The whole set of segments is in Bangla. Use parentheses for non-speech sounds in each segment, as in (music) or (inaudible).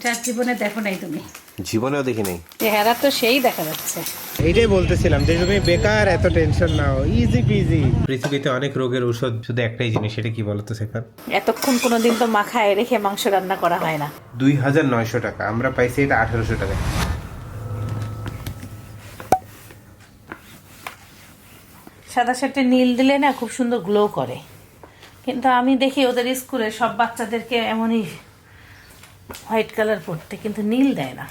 এটা জীবনে দেখো নাই তুমি। জীবনেও দেখি নাই চেহারা তো সেই দেখা যাচ্ছে। এইটাই বলতেছিলাম যে তুমি বেকার এত টেনশন নাও। ইজি পিজি পৃথিবীতে অনেক রোগের ঔষধ শুধু একটাই জিনিস সেটা কি বলতো সেখান এতক্ষণ কোনোদিন তো মাখায় রেখে মাংস রান্না করা হয় না। দুই হাজার নয়শো টাকা। আমরা পাইছি এটা আঠারোশো টাকা। সাদা শার্টে নীল দিলে না খুব সুন্দর গ্লো করে। কিন্তু আমি দেখি ওদের স্কুলে সব বাচ্চাদেরকে এমনই হোয়াইট কালার পরতে কিন্তু নীল দেয় না।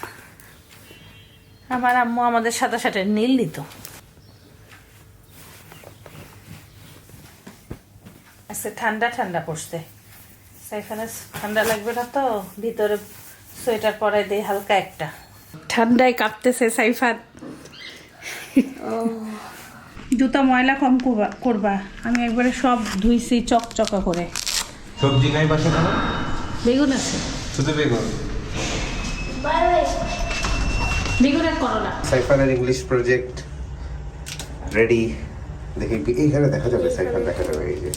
আমার আম্মু আমাদের সাদা শার্টের নীল দিত। আজকে ঠান্ডা ঠান্ডা পড়ছে। সাইফানে ঠান্ডা লাগবে না তো ভিতরে সোয়েটার পরাই দেই হালকা একটা। ঠান্ডায় কাঁপতেছে সাইফান। জুতা ময়লা কম করবা- করবা। আমি একবারে সব ধুইছি চকচকা করে। সবজি নাই বাসা বেগুন আছে। শুধু বেগুন বেগুন আর করলা সাইফানের ইংলিশ প্রজেক্ট রেডি দেখি এইখানে দেখা যাবে সাইফান দেখা যাবে এই যে।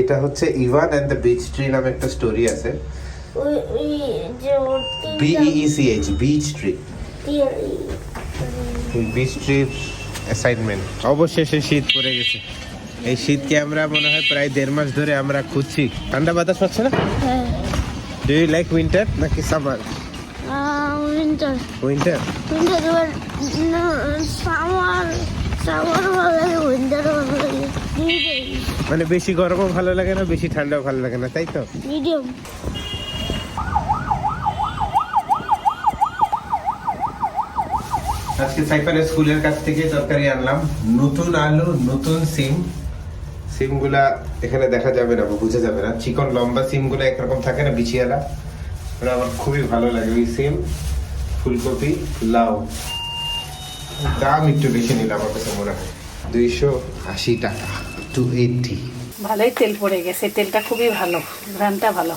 এটা হচ্ছে Evan and the beech tree নামে একটা স্টোরি আছে। ওই ওই যে ওর B E C H beech tree beech ট্রির অ্যাসাইনমেন্ট অবশেষে শীত পড়ে গেছে। এই শীতকে আমরা মনে হয় প্রায় দেড় মাস ধরে আমরা খুঁজছি। ঠান্ডা বাতাস পাচ্ছে না? হ্যাঁ। ডু ইউ লাইক উইন্টার নাকি সামার উইন্টার উইন্টার উইন্টার এবার সামার সামার ভালো লাগে উইন্টার ভালো লাগে মানে বেশি গরমও ভালো লাগে না বেশি ঠান্ডাও ভালো লাগে না তাই তো? মিডিয়াম আজকে সাইফানের স্কুলের কাছ থেকে তরকারি আনলাম। নতুন আলু নতুন সিম। সিমগুলা এখানে দেখা যাবে না বা বোঝা যাবে না। চিকন লম্বা সিমগুলো একরকম থাকে না বিছিয়ালা। ওরা আমার খুবই ভালো লাগে ওই সিম। ফুলকপি লাউ। দাম একটু বেশি নিলাম আমার কাছে মনে হয়। দুইশো আশি টাকা টু এইটি ভালোই তেল পড়ে গেছে তেলটা খুবই ভালো ঘ্রানটা ভালো।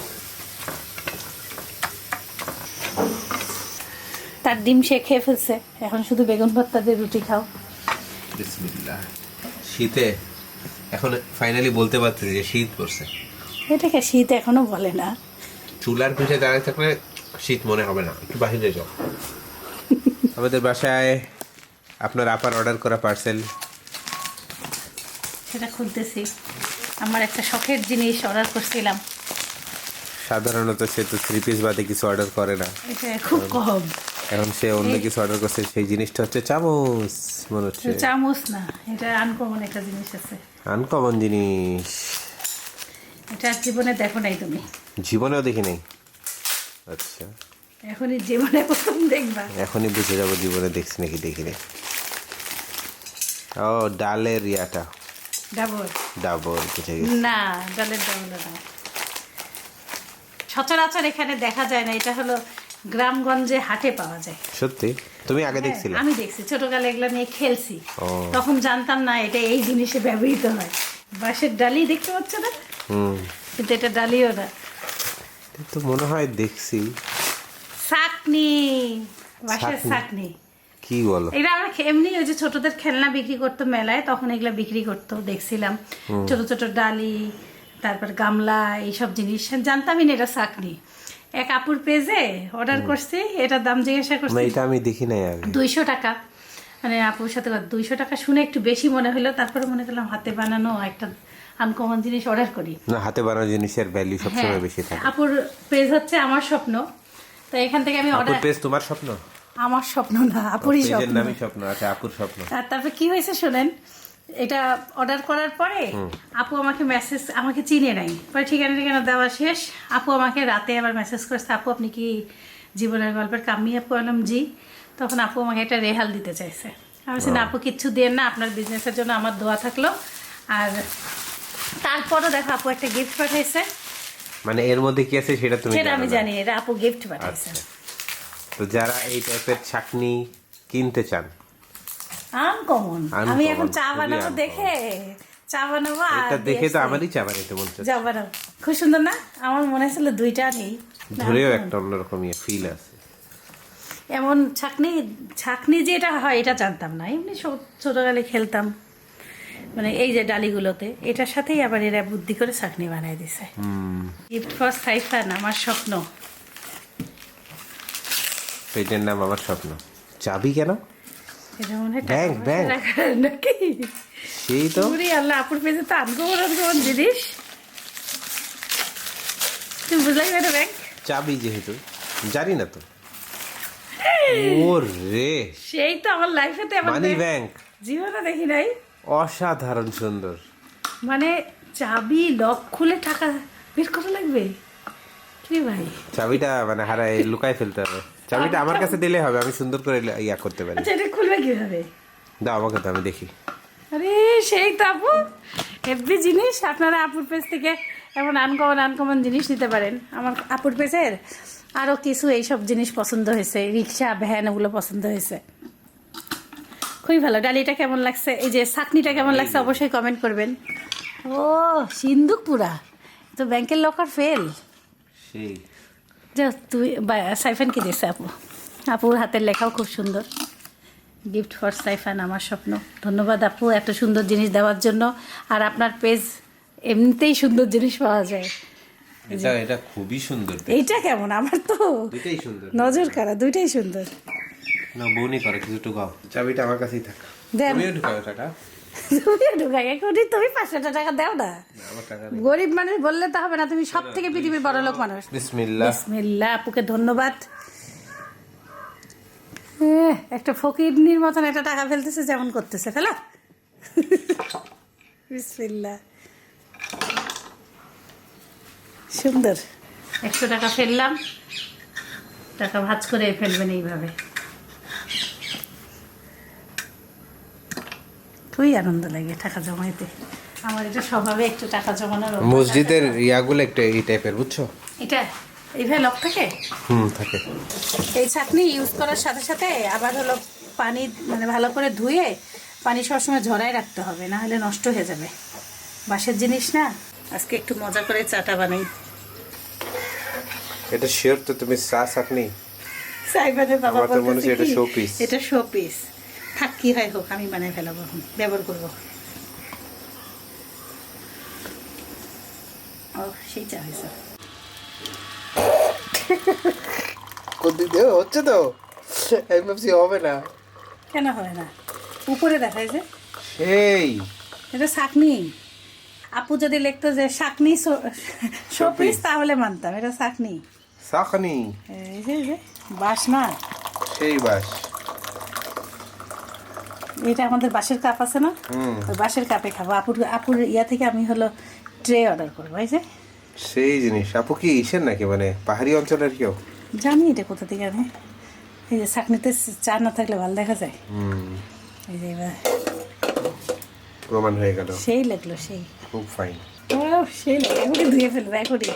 তার ডিম সে খেয়ে ফেলছে এখন শুধু বেগুন ভর্তা দিয়ে রুটি খাও। বিসমিল্লাহ। শীতে এখন ফাইনালি বলতে পারছি যে শীত পড়ছে। এটাকে শীত এখনও বলে না। চুলার পিঠে দাঁড়িয়ে থাকলে শীত মনে হবে না একটু বাহিরে যাও। আমাদের বাসায় আপনার আপার অর্ডার করা পার্সেল সেটা খুলতেছি। আমার একটা শখের জিনিস অর্ডার করছিলাম। সাধারণত সে তো থ্রি পিস বাদে কিছু অর্ডার করে না। এটা খুব কম। এখন সে অন্য কিছু অর্ডার করছে সেই জিনিসটা হচ্ছে চামচ মনে হচ্ছে। চামচ না এটা আনকমন একটা জিনিস আছে। আনকমন জিনিস। এটা জীবনে দেখো নাই তুমি? জীবনেও দেখি নাই। আচ্ছা। এখনই জীবনে প্রথম দেখবা। এখনই বুঝে যাব জীবনে দেখছি নাকি দেখি নাই। ও ডালের ইয়াটা। ডাবল। ডাবল বুঝে গেছি। না ডালের ডাবল না। সচরাচর এখানে দেখা যায় না এটা হলো গ্রামগঞ্জে হাটে পাওয়া যায়। সত্যি? তুমি আগে হ্যাঁ, দেখছিলে? আমি দেখছি। ছোটকালে এগুলো নিয়ে খেলছি। তখন জানতাম না এটা এই জিনিসে ব্যবহৃত হয়। বাঁশের ডালি দেখতে পাচ্ছ না? কিন্তু এটা ডালিও না। তো মনে হয় দেখছি। চাকনি বাঁশের কি বলো? এটা আমরা এমনি ওই যে ছোটদের খেলনা বিক্রি করতো মেলায় তখন এগুলা বিক্রি করতো দেখছিলাম। ছোট ছোট ডালি তারপর গামলা এইসব জিনিস। জানতামই না এটা চাকনি এক আপুর পেজে অর্ডার করছি এটার দাম জিজ্ঞাসা করছি। এটা আমি দেখি নাই আগে। দুইশো টাকা। মানে আপুর সাথে দুইশো টাকা শুনে একটু বেশি মনে হলো তারপরে মনে করলাম হাতে বানানো একটা আনকমন জিনিস অর্ডার করি। না হাতে বানানো জিনিসের ভ্যালু সবসময় বেশি থাকে। আপুর পেজ হচ্ছে আমার স্বপ্ন। তো এখান থেকে আমি অর্ডার পেজ তোমার স্বপ্ন? আমার স্বপ্ন না আপুরই স্বপ্ন। নামই স্বপ্ন আচ্ছা আপুর স্বপ্ন। আর তারপর কি হয়েছে শোনেন? এটা অর্ডার করার পরে আপু আমাকে মেসেজ আমাকে চিনে নাই। পরে ঠিকানা ঠিকানা দেওয়া শেষ। আপু আমাকে রাতে আবার মেসেজ করেছে আপু আপনি কি জীবনের গল্পের কামি আপু আলম জি? তখন আপু আমাকে একটা রেহাল দিতে চাইছে। আমি বলছি না আপু কিচ্ছু দিয়ে না আপনার বিজনেসের জন্য আমার দোয়া থাকল। আর তারপরও দেখো আপু একটা গিফট পাঠাইছে। মানে এর মধ্যে কি আছে সেটা তুমি সেটা আমি জানি এটা আপু গিফট পাঠাইছে। আচ্ছা। তো যারা এই টাইপের ছাকনি কিনতে চান আনকমন আমি এখন চা বানাবো দেখে? চা বানাবো এটা দেখে তো আমারই চা বানাইতে চাচ্ছে। যা বানাবো। খুব সুন্দর না? আমার মনে হয়েছিল দুইটা নেই। ধরেও একটা অন্যরকম ইয়ে ফিল আছে। এমন ছাকনি ছাকনি যে এটা হয় এটা জানতাম না। এমনি ছোটকালে খেলতাম। মানে এই যে ডালিগুলোতে এটার সাথেই আবার এরা বুদ্ধি করে ছাকনি বানাই দিছে। হুম। গিফট ফর সাইফান আমার স্বপ্ন। পেটের নাম আমার স্বপ্ন। চাবি কেন? এটা মনে হয় ব্যাংক, ব্যাংক। নাকি? সেই তো। পুরি আল্লাহ আপুর পেজে তো আনকমন আনকমন জিনিস? তুমি বুঝলাই এটা ব্যাংক? চাবি যেহেতু জানি না তো। ও রে সেই তো আমার আমার মানি ব্যাংক। জীবনে দেখি নাই। অসাধারণ সুন্দর। মানে চাবি লক খুলে টাকা বের করা লাগবে? কি ভাই? চাবিটা মানে হারায় লুকায় ফেলতে হবে। চাবিটা আমার কাছে দিলে হবে আমি সুন্দর করে ইয়া করতে পারি। আচ্ছা এটা খুলবে কীভাবে? দাও আমাকে তো আমি দেখি। আরে সেই তো আপু। হেভি জিনিস। আপনারা আপুর পেজ থেকে এমন আনকমন আনকমন জিনিস নিতে পারেন। আমার আপুর পেজের আরও কিছু এইসব জিনিস পছন্দ হয়েছে। রিক্সা ভ্যান ওগুলো পছন্দ হয়েছে। খুবই ভালো। ডালিটা কেমন লাগছে? এই যে চাটনিটা কেমন লাগছে অবশ্যই কমেন্ট করবেন। ও সিন্দুক পুরা। তো ব্যাংকের লকার ফেল সেই। তুই বা- সাইফান কি দিয়েছে আপু। আপুর হাতের লেখাও খুব সুন্দর। গিফট ফর সাইফান আমার স্বপ্ন। ধন্যবাদ আপু এত সুন্দর জিনিস দেওয়ার জন্য। আর আপনার পেজ এমনিতেই সুন্দর জিনিস পাওয়া যায়। এটা এটা খুবই সুন্দর এইটা কেমন? আমার তো দুইটাই সুন্দর। নজর কারা দুইটাই সুন্দর। না বউনি করে কিছু ঢুকাও চাবিটা আমার কাছেই থাক। দেন। ঢুকাও টাকা তুমিও ঢুকাই এখনই তুমি পাঁচশো টাকা দাও না। গরিব মানুষ বললে তো হবে না তুমি সব থেকে পৃথিবীর বড় লোক মানুষ। বিসমিল্লাহ। বিসমিল্লাহ আপুকে ধন্যবাদ। একটা ফকিরনির মতন একটা টাকা ফেলতেছে যেমন করতেছে ফেলো। বিসমিল্লাহ। সুন্দর। একশো টাকা ফেললাম। টাকা ভাজ করে ফেলবেন এইভাবে। খুবই আনন্দ লাগে টাকা জমাইতে। আমার এটা স্বভাবে একটু টাকা জমানোর মসজিদের ইয়াগুলো একটা এই টাইপের বুঝছ? এটা এইভাবে লক থাকে? হুম থাকে। এই চাটনি ইউজ করার সাথে সাথে আবার হলো পানি মানে ভালো করে ধুয়ে পানি সবসময় ঝরাই রাখতে হবে না হলে নষ্ট হয়ে যাবে। বাসের জিনিস না আজকে একটু মজা করে চাটা বানাই। এটা শিওর তো তুমি চা চাটনি? সাইবানের বাবা আমার তো হচ্ছে বলতেছে এটা showpiece। এটা শো পিস থাক কি হয় হোক আমি বানাই ফেলাবো এখন ব্যবহার করব। ও সেই চা হয়েছে। হচ্ছে তো? আমি ভাবছি হবে না। কেন হয় না? উপরে দেখায় যে সেই। এটা শাকনি। আপু যদি লিখতো যে শাকনি শোপিস তাহলে মানতাম। এটা শাকনি। যে এই যে বাস না। সেই বাস এটা আমাদের বাঁশের কাপ আছে না? ওই বাঁশের কাপে খাব। আপুর আপুর ইয়া থেকে আমি হলো ট্রে অর্ডার করব এই যে। সেই জিনিস। আপু কি ইসের নাকি? মানে পাহাড়ি অঞ্চলের কেউ? জানি এটা কোথা থেকে আমি এই যে শাকনিতে চা না থাকলে ভালো দেখা যায়। এই যে এবার প্রমাণ হয়ে গেল। সেই লাগল সেই। খুব ফাইন। সেই ধুয়ে ফেলব এখনই।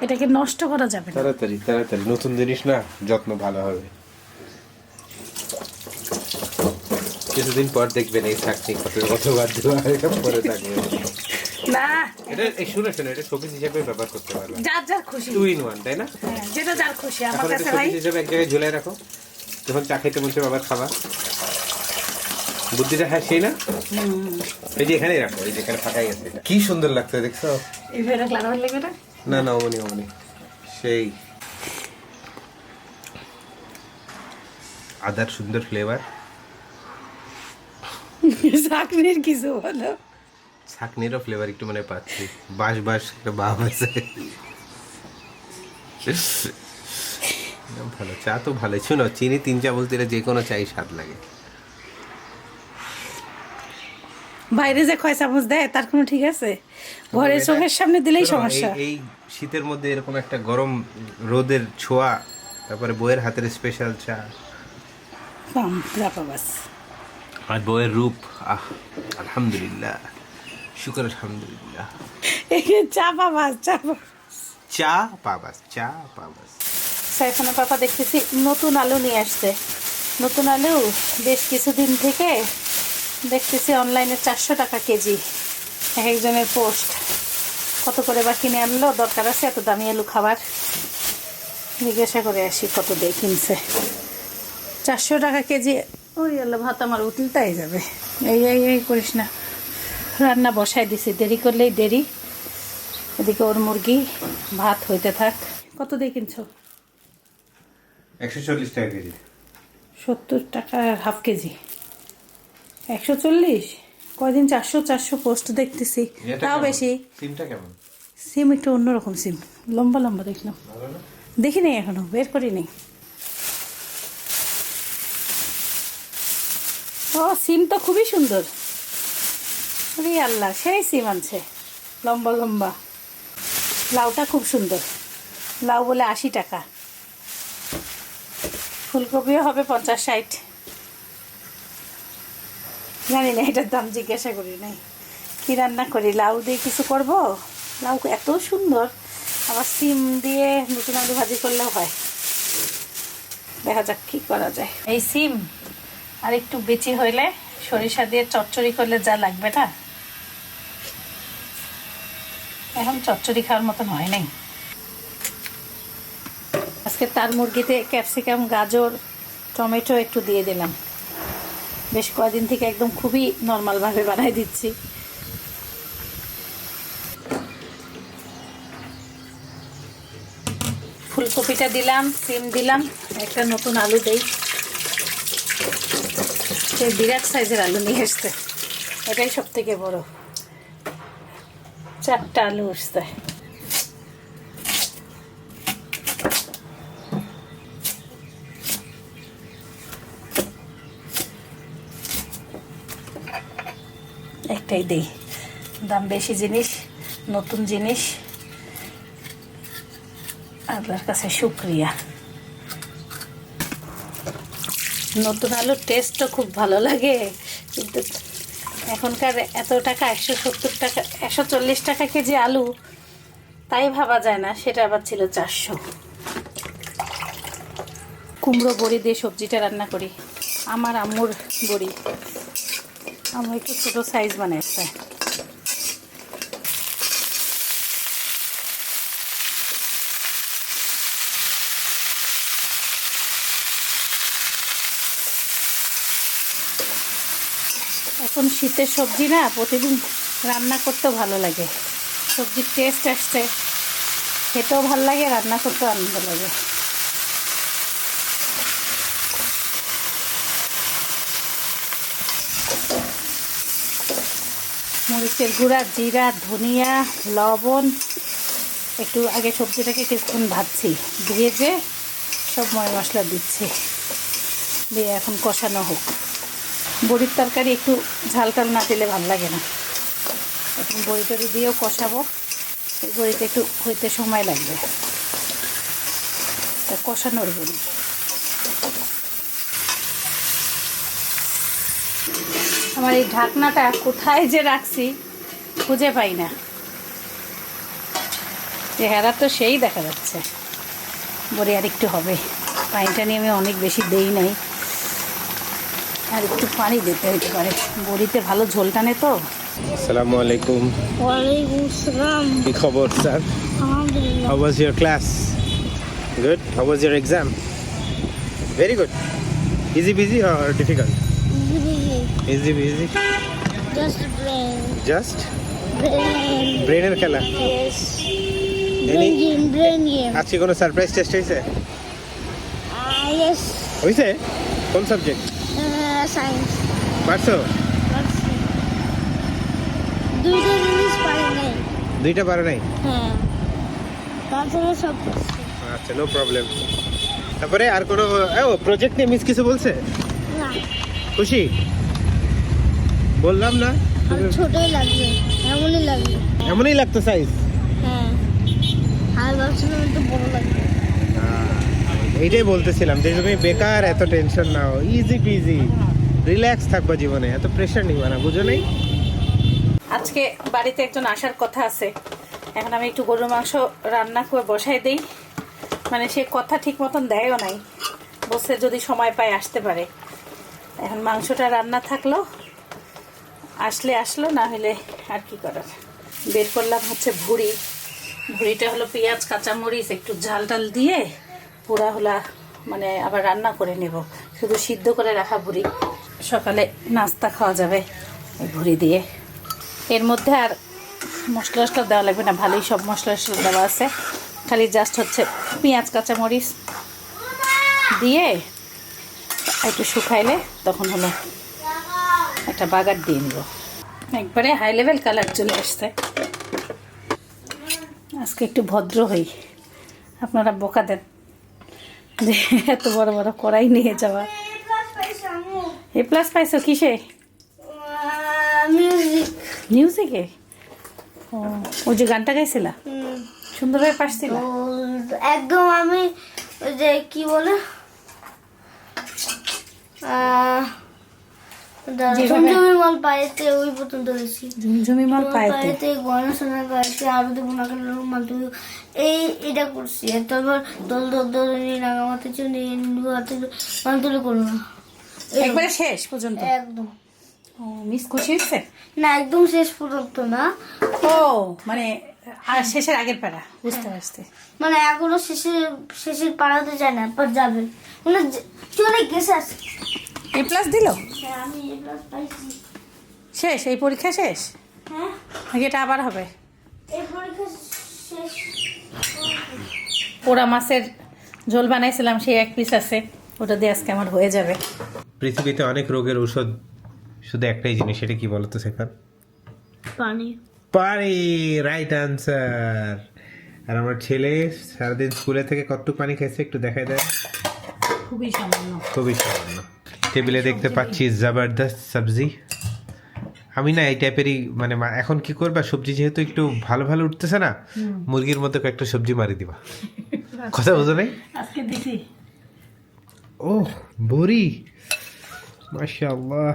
এটাকে নষ্ট করা যাবে না। তাড়াতাড়ি তাড়াতাড়ি। নতুন জিনিস না যত্ন ভালো হবে। কিছুদিন পর দেখবেন এই চাকনি কত কতবার পরে থাকবে না। এটা এই শুনে শুনে এটা শোপিস হিসেবে ব্যবহার করতে পারবে যার যার খুশি। টু ইন ওয়ান তাই না? হ্যাঁ, যেটা যার খুশি আমার কাছে ভাই। হিসেবে এক জায়গায় ঝুলাই রাখো। যখন চা খেতে চায় খাবা বুদ্ধিটা হ্যাঁ সেই না? এই যে এখানেই রাখো এই যে এখানে ফাঁকাই আছে এটা। কি সুন্দর লাগছে দেখছ? না না অমনি অমনি। সেই। আদার সুন্দর ফ্লেভার (laughs) চাকরির কিছু বলো। ছাকনিরও ফ্লেভার একটু মানে পাচ্ছি। বাস বাস একটা ভাব আছে। ভালো। চা তো ভালোই। শুনো চিনি তিন চামচ দিলে যে কোনো চাই স্বাদ লাগে। বাইরে যে কয় চামচ দেয় তার কোনো ঠিক আছে? ঘরে চোখের সামনে দিলেই সমস্যা। এই- শীতের মধ্যে এরকম একটা গরম রোদের ছোঁয়া তারপরে বইয়ের হাতের স্পেশাল চা। বাস আর বইয়ের রূপ আহ আলহামদুলিল্লাহ শুকর আলহামদুলিল্লাহ। চা পাবা চা। চা পাবাস চা পাবাস সাইফানের পাপা দেখতেছি নতুন আলু নিয়ে আসছে। নতুন আলু বেশ কিছুদিন থেকে দেখতেছি অনলাইনে চারশো টাকা কেজি। এক একজনের পোস্ট। কত করে বা কিনে আনলো দরকার আছে এত দামি আলু খাবার। জিজ্ঞাসা করে আসি কত দিয়ে কিনছে। চারশো টাকা কেজি ওই আল্লাহ ভাত আমার উল্টাই যাবে। এই এই এই করিস না। রান্না বসাই দিছি দেরি করলেই দেরি। এদিকে ওর মুরগি ভাত হইতে থাক। কত দিয়ে কিনছো? একশো চল্লিশ টাকা কেজি। সত্তর টাকা হাফ কেজি। একশো চল্লিশ? কয়দিন চারশো চারশো পোস্ট দেখতেছি। তাও বেশি। সিমটা কেমন? সিম একটু অন্যরকম সিম। লম্বা লম্বা দেখলাম। ভালো না? দেখি নেই এখনও বের করি নেই ও সিম তো খুবই সুন্দর। আরে আল্লাহ, সেই সিম আনছে। লম্বা লম্বা। লাউটা খুব সুন্দর। লাউ বলে আশি টাকা। ফুলকপিও হবে পঞ্চাশ ষাট। জানি না, এটার দাম জিজ্ঞাসা করি নাই। কি রান্না করি? লাউ দিয়ে কিছু করব? লাউ এত সুন্দর। আবার সিম দিয়ে নতুন আলু ভাজি করলেও হয়। দেখা যাক কি করা যায়। এই সিম আর একটু বেচি হইলে সরিষা দিয়ে চচ্চড়ি করলে যা লাগবে না? এখন চচ্চড়ি খাওয়ার মতন হয় নাই। আজকে তার মুরগিতে ক্যাপসিকাম, গাজর, টমেটো একটু দিয়ে দিলাম। বেশ কয়েকদিন থেকে একদম খুবই নর্মালভাবে বানাই দিচ্ছি। ফুলকপিটা দিলাম, সিম দিলাম, একটা নতুন আলু দেই। সে বিরাট সাইজের আলু নিয়ে এসছে। এটাই সব থেকে বড়। চারটা আলু উঠছে। একটাই দিই। দাম বেশি জিনিস, নতুন জিনিস। আপনার কাছে শুক্রিয়া। নতুন আলুর টেস্টও খুব ভালো লাগে। কিন্তু এখনকার এত টাকা, একশো সত্তর টাকা, একশো চল্লিশ টাকা কেজি আলু, তাই ভাবা যায় না, সেটা আবার ছিল চারশো। কুমড়ো বড়ি দিয়ে সবজিটা রান্না করি। আমার আম্মুর বড়ি। আমার একটু ছোটো সাইজ বানাইছে এখন শীতের সবজি না, প্রতিদিন রান্না করতেও ভালো লাগে। সবজির টেস্ট আসছে। খেতেও ভালো লাগে, রান্না করতেও আনন্দ লাগে। মরিচের গুঁড়া, জিরা, ধনিয়া, লবণ, একটু আগে সবজিটাকে কিছুক্ষণ ভাজছি। ভেজে সব ময় মশলা দিচ্ছি। দিয়ে এখন কষানো হোক। বড়ির তরকারি একটু ঝাল টাল না দিলে ভালো লাগে না। এখন বড়ি টড়ি দিয়েও কষাবো। এই বড়িতে একটু হইতে সময় লাগবে। তা কষানোর বড়ি। আমার এই ঢাকনাটা কোথায় যে রাখছি খুঁজে পাই না। চেহারা তো সেই দেখা যাচ্ছে। বড়ি আর একটু হবে। পানিটা নিয়ে আমি অনেক বেশি দেই নাই। আর একটু পানি দিতে হতে পারে বড়িতে ভালো ঝোল টানে তো আসসালামু আলাইকুম ওয়ালাইকুম আসসালাম কি খবর স্যার আলহামদুলিল্লাহ How was your class? Good. How was your exam? Very good. Easy busy or difficult? Easy busy. Just brain. Just Brain. ব্রেনের খেলা. আজকে কোনো সারপ্রাইজ টেস্ট হয়েছে Ah, yes. হয়েছে কোন সাবজেক্ট Science. পারছ? দুইটা জিনিস পারি নাই। দুইটা পারো নাই? হ্যাঁ। তাছাড়া সব আচ্ছা নো প্রবলেম তারপরে আর কোনো ও প্রজেক্ট নিয়ে মিস কিছু বলছে? না। খুশি? বললাম না। ছোটই লাগবে এমনই লাগবে। এমনই লাগতো সাইজ হ্যাঁ। আর ভাবছিলাম একটু বড় লাগবে। এইটাই বলতেছিলাম যে তুমি বেকার এত টেনশন নাও। ইজি পিজি রিল্যাক্স থাকবা জীবনে, এত প্রেশার নিবা না, বুঝো নাই? আজকে বাড়িতে একজন আসার কথা আছে। এখন আমি একটু গরুর মাংস রান্না করে বসাই দেই। মানে সে কথা ঠিক মতন দেয়ও নাই। বসে যদি সময় পায় আসতে পারে। এখন মাংসটা রান্না থাকল। আসলে আসলো, না হলে আর কি করার? বের করলাম হচ্ছে ভুড়ি। ভুড়িটা হলো পেঁয়াজ, কাঁচামরিচ, একটু ঝাল টাল দিয়ে পুরা হলা মানে আবার রান্না করে নেব। শুধু সিদ্ধ করে রাখা ভুড়ি। সকালে নাস্তা খাওয়া যাবে ভুড়ি দিয়ে। এর মধ্যে আর মশলা টশলা দেওয়া লাগবে না, ভালোই সব মশলা টশলা দেওয়া আছে। খালি জাস্ট হচ্ছে পেঁয়াজ, কাঁচামরিচ দিয়ে একটু শুকাইলে তখন হলো একটা বাগার দিয়ে নিব। একবারে হাই লেভেল কালার চলে আসছে। আজকে একটু ভদ্র হই। আপনারা বোকা দেন যে এত বড় বড় কড়াই নিয়ে যাওয়া। এ প্লাস পাইছো কিসে মিউজিক মিউজিকে ও ওই যে গানটা গাইছিলা সুন্দরভাবে পারছিল একদম আমি ওই যে কি বলে ঝুমঝুমি মাল পায়েতে ওই পর্যন্ত হয়েছি ঝুমঝুমি মাল পায়েতে গয়না সোনার পায়েতে আরও দেবো না কেন এই এটা করছি তারপর দল দল দল নিয়ে রাঙামাতে চলে হাতে মাল একবারে শেষ পর্যন্ত? একদম। ও মিস খুশি হচ্ছে না একদম শেষ পর্যন্ত না। ও মানে আর শেষের আগের পাড়া বুঝতে পারছি। মানে এখনও শেষের শেষের পাড়াতে যায় না পর যাবে। মানে চলে গেছে এ প্লাস দিল? হ্যাঁ আমি এই ক্লাস পাইছি। শেষ? এই পরীক্ষা শেষ? হ্যাঁ। নাকি এটা আবার হবে? এই পরীক্ষা শেষ। পোড়া মাছের ঝোল বানাইছিলাম সেই এক পিস আছে। ওটা দিয়ে আজকে আমার হয়ে যাবে। পৃথিবীতে অনেক রোগের ঔষধ শুধু একটাই জিনিস সেটা কি বলতো সেখান পানি। পানি রাইট আনসার আর আমার ছেলে সারাদিন স্কুলে থেকে কতটুকু পানি খেয়েছে একটু দেখাই দেয় খুবই সামান্য। খুবই সামান্য। টেবিলে দেখতে পাচ্ছি জবরদস্ত সবজি। আমি না এই টাইপেরই মানে এখন কি করবা? সবজি যেহেতু একটু ভালো ভালো উঠতেছে না মুরগির মতো কয়েকটা সবজি মারি দিবা। (laughs) কথা বুঝো নাই? আজকে দিছি। ও বড়ি? মাশাআল্লাহ।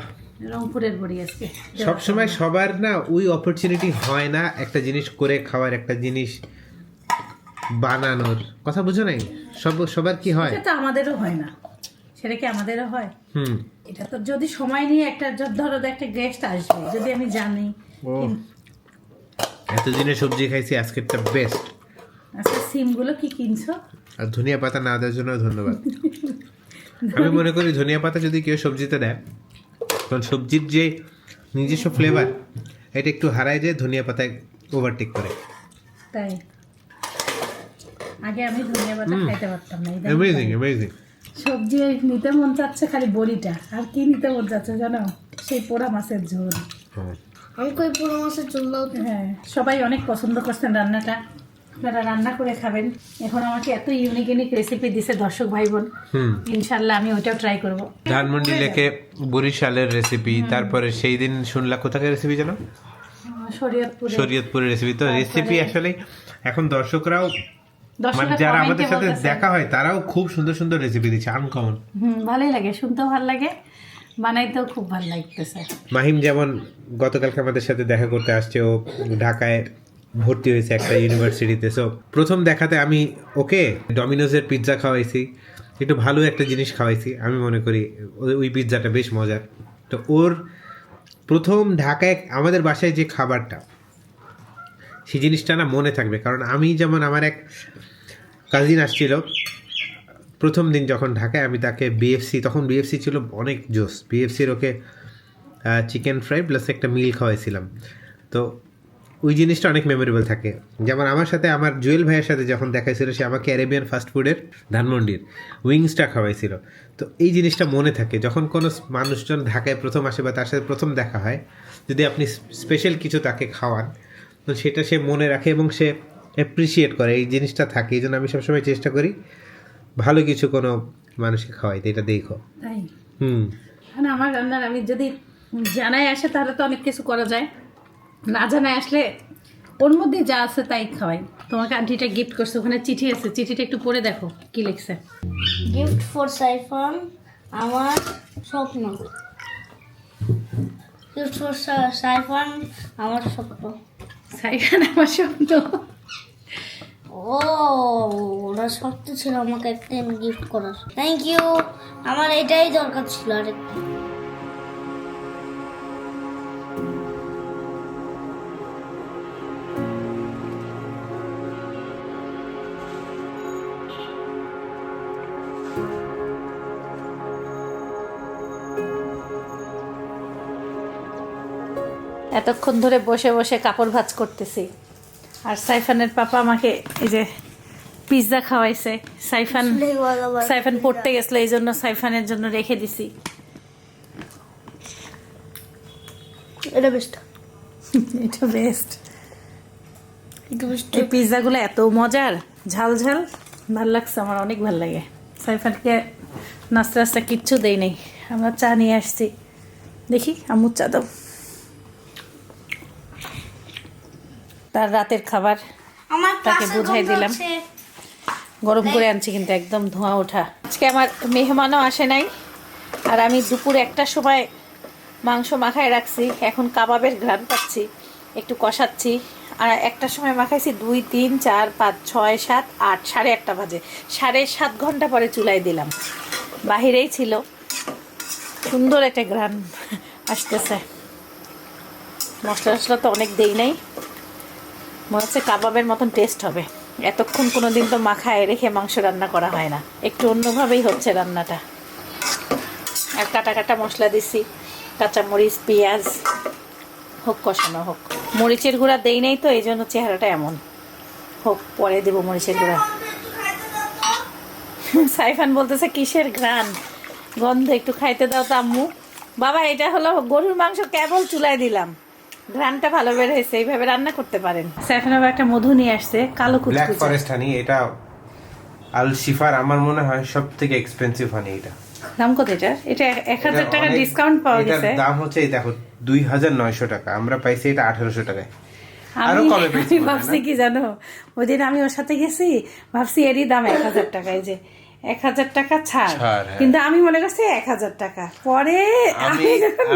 রংপুরের বড়ি আজকে। সব সময় সবার না ওই অপরচুনিটি হয় না একটা জিনিস করে খাওয়ার একটা জিনিস বানানোর। কথা বুঝো নাই? সব সবার কি হয়? সেটা আমাদেরও হয় না। সেটা কি আমাদেরও হয়? হুম। এটা তো যদি সময় নিয়ে একটা ধরো একটা গেস্ট আসবে যদি আমি জানি এতদিনে সবজি খাইছি আজকেরটা বেস্ট আজকে সিমগুলো কি কিনছো? আর ধনিয়া পাতা না দেওয়ার জন্য ধন্যবাদ। (laughs) আমি মনে করি ধনিয়া পাতা যদি কেউ সবজিতে দেয় কারণ সবজির যে নিজস্ব ফ্লেভার এটা একটু হারায় যায় ধনিয়া পাতায় ওভারটেক করে। তাই? আগে আমি ধনিয়া পাতা খাইতে পারতাম না অ্যামেজিং অ্যামেজিং সবজি নিতে মন চাচ্ছে খালি বড়িটা আর কি নিতে মন চাচ্ছে জানো? সেই পোড়া মাছের ঝোল। আমি কই পুরো মাসে চললাম হ্যাঁ সবাই অনেক পছন্দ করছেন রান্নাটা। আপনারা রান্না করে খাবেন। এখন আমাকে এত ইউনিক ইউনিক রেসিপি দিছে দর্শক ভাই বোন ইনশাল্লাহ আমি ওইটাও ট্রাই করব। ধানমন্ডি লেকে বরিশালের রেসিপি তারপরে সেই দিন শুনলা কোথাকার রেসিপি জানো? শরীয়তপুরে। শরীয়তপুরের রেসিপি তো রেসিপি আসলে এখন দর্শকরাও মানে যারা আমাদের সাথে দেখা হয় তারাও খুব সুন্দর সুন্দর রেসিপি দিচ্ছে আনকমন হুম ভালোই লাগে শুনতেও ভালো লাগে বানাইতেও খুব ভালো লাগতেছে। মাহিম যেমন গতকালকে আমাদের সাথে দেখা করতে আসছে ও ঢাকায় ভর্তি হয়েছে একটা ইউনিভার্সিটিতে সো প্রথম দেখাতে আমি, ওকে ডমিনোজের পিৎজা খাওয়াইছি। একটু ভালো একটা জিনিস খাওয়াইছি, আমি মনে করি ওই- পিৎজাটা বেশ মজার। তো ওর প্রথম ঢাকায় আমাদের বাসায় যে খাবারটা, সেই জিনিসটা না মনে থাকবে। কারণ আমি যেমন আমার এক কাজিন আসছিল, প্রথম দিন যখন ঢাকায় আমি তাকে বিএফসি তখন বিএফসি ছিল অনেক জোস। বিএফসির ওকে চিকেন ফ্রাই প্লাস একটা মিল খাওয়াইছিলাম। তো ওই জিনিসটা অনেক মেমোরেবল থাকে। যেমন আমার সাথে আমার জুয়েল ভাইয়ের সাথে যখন দেখাইছিল সে আমাকে অ্যারেবিয়ান ফাস্ট ফুডের ধানমন্ডির উইংসটা খাওয়াইছিল। তো এই জিনিসটা মনে থাকে যখন কোনো মানুষজন ঢাকায় প্রথম আসে বা তার সাথে প্রথম দেখা হয় যদি আপনি স্পেশাল কিছু তাকে খাওয়ান তো সেটা সে মনে রাখে এবং সে অ্যাপ্রিসিয়েট করে এই জিনিসটা থাকে এই জন্য আমি সবসময় চেষ্টা করি ভালো কিছু কোনো মানুষকে খাওয়াইতে এটা দেখো। হুম। আমার রান্নার আমি যদি জানাই আসে তাহলে তো অনেক কিছু করা যায়। না জানাই আসলে ওর মধ্যে যা আছে তাই খাওয়াই। তোমাকে আন্টিটা গিফট করছে ওখানে চিঠি আছে চিঠিটা একটু পড়ে দেখো কি লিখছে। গিফট ফর সাইফন আমার স্বপ্ন। গিফট ফর সাইফন আমার স্বপ্ন। সাইখান আমার স্বপ্ন। ও ওরা শর্ত ছিল আমাকে একটা গিফট করার। থ্যাংক ইউ আমার এটাই দরকার ছিল আরেকটা। এতক্ষণ ধরে বসে বসে কাপড় ভাজ করতেছি। আর সাইফানের পাপা আমাকে এই যে পিৎজা খাওয়াইছে। সাইফান সাইফান পড়তে গেছিল এই জন্য সাইফানের জন্য রেখে দিছি। এটা বেস্ট (laughs) এটা বেস্ট এই পিৎজাগুলো এত মজার ঝাল ঝাল। ভালো লাগছে আমার অনেক ভালো লাগে। সাইফানকে নাস্তা নাস্তা কিচ্ছু দেই নেই। আমরা চা নিয়ে আসছি। দেখি আম্মু চা দাও। তার রাতের খাবার তাকে বুঝাই দিলাম। গরম করে আনছি কিন্তু একদম ধোঁয়া ওঠা। আজকে আমার মেহমানও আসে নাই। আর আমি দুপুর একটার সময় মাংস মাখায় রাখছি। এখন কাবাবের ঘ্রাণ পাচ্ছি একটু কষাচ্ছি। আর একটা সময় মাখাইছি দুই তিন চার পাঁচ ছয় সাত আট সাড়ে একটা বাজে। সাড়ে সাত ঘণ্টা পরে চুলাই দিলাম। বাহিরেই ছিল। সুন্দর একটা ঘ্রাণ আসতেছে। মশলা টশলা তো অনেক দেই নাই। মনে হচ্ছে কাবাবের মতন টেস্ট হবে। এতক্ষণ কোনো দিন তো মাখায় রেখে মাংস রান্না করা হয় না। একটু অন্যভাবেই হচ্ছে রান্নাটা। আর কাটা কাটা মশলা দিছি, কাঁচামরিচ, পেঁয়াজ, হোক কষানো হোক। মরিচের গুঁড়া দেই নাই তো এই জন্য চেহারাটা এমন। হোক, পরে দেবো মরিচের গুঁড়া। সাইফান বলতেছে, কিসের ঘ্রাণ? গন্ধ, একটু খাইতে দাও তো আম্মু। বাবা, এটা হলো গরুর মাংস কেবল চুলায় দিলাম। ঘ্রাণটা ভালো বের হয়েছে এইভাবে রান্না করতে পারেন। সাইফান বাবা একটা মধু নিয়ে আসছে কালো কুচকুচে। ব্ল্যাক ফরেস্ট হানি এটা আল শিফার আমার মনে হয় সব থেকে এক্সপেন্সিভ হানি এটা। দাম কত এটা? এটা এক হাজার টাকা ডিসকাউন্ট পাওয়া এটার গেছে। দাম হচ্ছে এই দেখো দুই হাজার নয়শো টাকা। আমরা পাইছি এটা আঠারোশো টাকায়। আরও আমি কমে পেয়েছি ভাবছি কি জানো? ওই দিন আমি ওর সাথে গেছি ভাবছি এরই দাম এক হাজার টাকা এই যে। এক হাজার টাকা ছাড়। হ্যাঁ। কিন্তু আমি মনে করছি এক হাজার টাকা। পরে আমি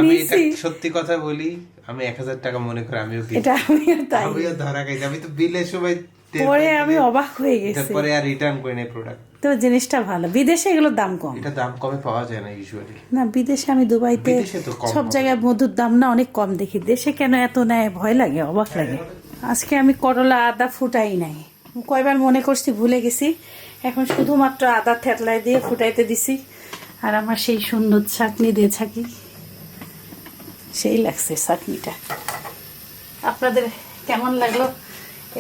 নিয়েছি সত্যি কথা বলি আমি এক হাজার টাকা মনে করে আমিও এটা আমিও তাই। আমিও ধরা খাইছি। আমি তো বিলের সময় পরে আমি অবাক হয়ে গেছি। তারপরে আর রিটার্ন করি নাই প্রোডাক্ট তো জিনিসটা ভালো। বিদেশে এগুলোর দাম কম। এটা দাম কমে পাওয়া যায় না ইউজুয়ালি না বিদেশে আমি দুবাইতে সব জায়গায় মধুর দাম না অনেক কম দেখি। দেশে কেন এত নেয়? ভয় লাগে অবাক লাগে। আজকে আমি করলা আদা ফুটাই নাই। কয়বার মনে করছি ভুলে গেছি। এখন শুধুমাত্র আদা থেতলায় দিয়ে ফুটাইতে দিছি। আর আমার সেই সুন্দর চাটনি দিয়ে থাকি সেই লাগছে চাটনিটা। আপনাদের কেমন লাগল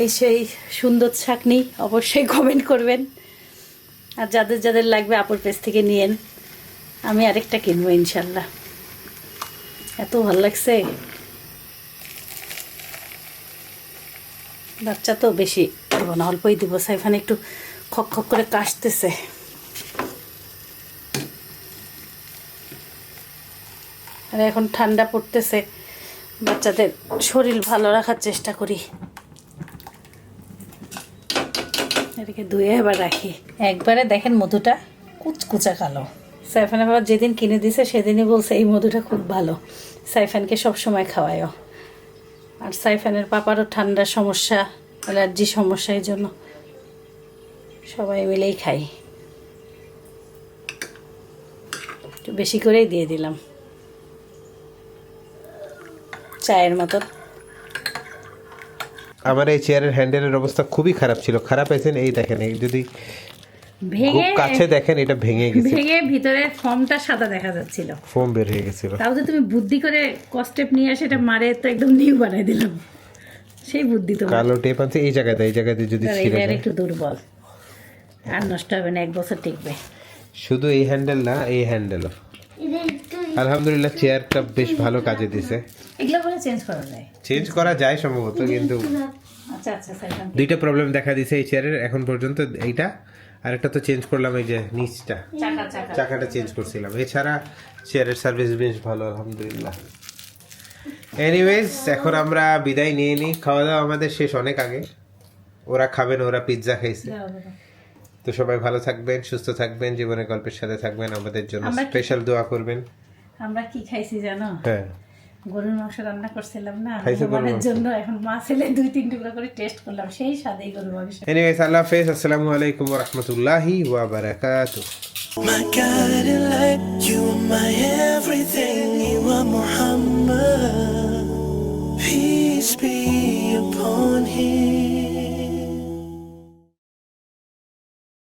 এই সেই সুন্দর চাটনি? অবশ্যই কমেন্ট করবেন। আর যাদের যাদের লাগবে আপুর পেজ থেকে নিয়েন। আমি আরেকটা কিনবো ইনশাল্লাহ। এত ভালো লাগছে। বাচ্চা তো বেশি দেবো না, অল্পই দিব। সাইফান একটু খক খক করে কাশতেছে আর এখন ঠান্ডা পড়তেছে। বাচ্চাদের শরীর ভালো রাখার চেষ্টা করি। এটাকে ধুয়ে এবার রাখি। একবারে দেখেন মধুটা কুচকুচা কালো। সাইফান আবার যেদিন কিনে দিছে, সেদিনই বলছে, এই মধুটা খুব ভালো। সাইফানকে সব সময় খাওয়ায়ও। আর সাইফানের পাপারও ঠান্ডার সমস্যা অ্যালার্জি সমস্যা, এই জন্য। সবাই মিলেই খাই। একটু বেশি করেই দিয়ে দিলাম। চায়ের মতন আমার এই চেয়ারের হ্যান্ডেলের অবস্থা খুবই খারাপ ছিল। খারাপ আছেন এই দেখেন এই যদি খুব কাছে দেখেন এটা ভেঙে গেছে। ভেঙে ভিতরের ফর্মটা সাদা দেখা যাচ্ছিল। ফোম বের হয়ে গেছিল। তাও তো তুমি বুদ্ধি করে কস্টেপ নিয়ে এসে এটা মারে তো একদম নিউ বানাই দিলাম। সেই বুদ্ধি তো কালো টেপ আছে এই জায়গাতে এই জায়গাতে যদি যায়। একটু দুর্বল। আর নষ্ট হবে না এক বছর টিকবে। শুধু এই হ্যান্ডেল না এই হ্যান্ডেলও একটু আলহামদুলিল্লাহ চেয়ারটা বেশ ভালো কাজে দিছে। এগুলো বলে চেঞ্জ করা যায়। চেঞ্জ করা যায় সম্ভবত কিন্তু আচ্ছা আচ্ছা সাইফান দুইটা প্রবলেম দেখা দিছে এই চেয়ারের এখন পর্যন্ত এইটা। আর একটা তো চেঞ্জ করলাম এই যে নিচটা। চাকা চাকা। চাকাটা চেঞ্জ করছিলাম। এছাড়া চেয়ারের সার্ভিস বেশ ভালো আলহামদুলিল্লাহ। এনিওয়েজ এখন আমরা বিদায় নিয়ে নিই। খাওয়া দাওয়া আমাদের শেষ অনেক আগে। ওরা খাবেন ওরা পিৎজা খাইছে। তো সবাই ভালো থাকবেন সুস্থ থাকবেন জীবনের গল্পের সাথে থাকবেন। আমাদের জন্য স্পেশাল দোয়া করবেন। আমরা কি খাইছি জানো? হ্যাঁ। গরুর মাংস রান্না করছিলাম না মেহমানের জন্য এখন মা ছেলে দুই তিন টুকরা করে টেস্ট করলাম সেই স্বাদেই গরুর মাংস। এনিওয়েজ আল্লাহ হাফেজ আসসালামু আলাইকুম ওয়া রাহমাতুল্লাহি ওয়া বারাকাতুহু। My God, I like you, my everything, you are Muhammad. Peace be upon him.